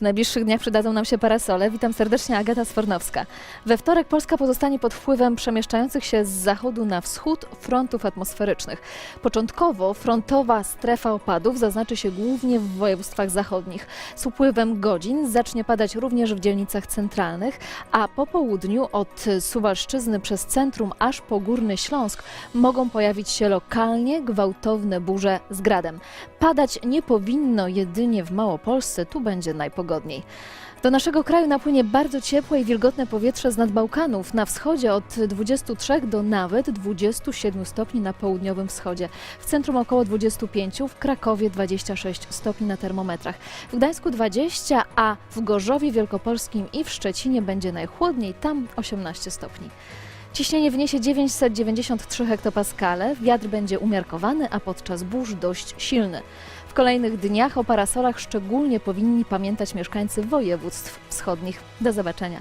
W najbliższych dniach przydadzą nam się parasole. Witam serdecznie, Agata Sfornowska. We wtorek Polska pozostanie pod wpływem przemieszczających się z zachodu na wschód frontów atmosferycznych. Początkowo frontowa strefa opadów zaznaczy się głównie w województwach zachodnich. Z upływem godzin zacznie padać również w dzielnicach centralnych, a po południu od Suwalszczyzny przez centrum aż po Górny Śląsk mogą pojawić się lokalnie gwałtowne burze z gradem. Padać nie powinno jedynie w Małopolsce, tu będzie najpogodniej. Do naszego kraju napłynie bardzo ciepłe i wilgotne powietrze z nadbałkanów. Na wschodzie od 23 do nawet 27 stopni na południowym wschodzie. W centrum około 25, w Krakowie 26 stopni na termometrach. W Gdańsku 20, a w Gorzowie Wielkopolskim i w Szczecinie będzie najchłodniej, tam 18 stopni. Ciśnienie wyniesie 993 hektopaskale, wiatr będzie umiarkowany, a podczas burz dość silny. W kolejnych dniach o parasolach szczególnie powinni pamiętać mieszkańcy województw wschodnich. Do zobaczenia.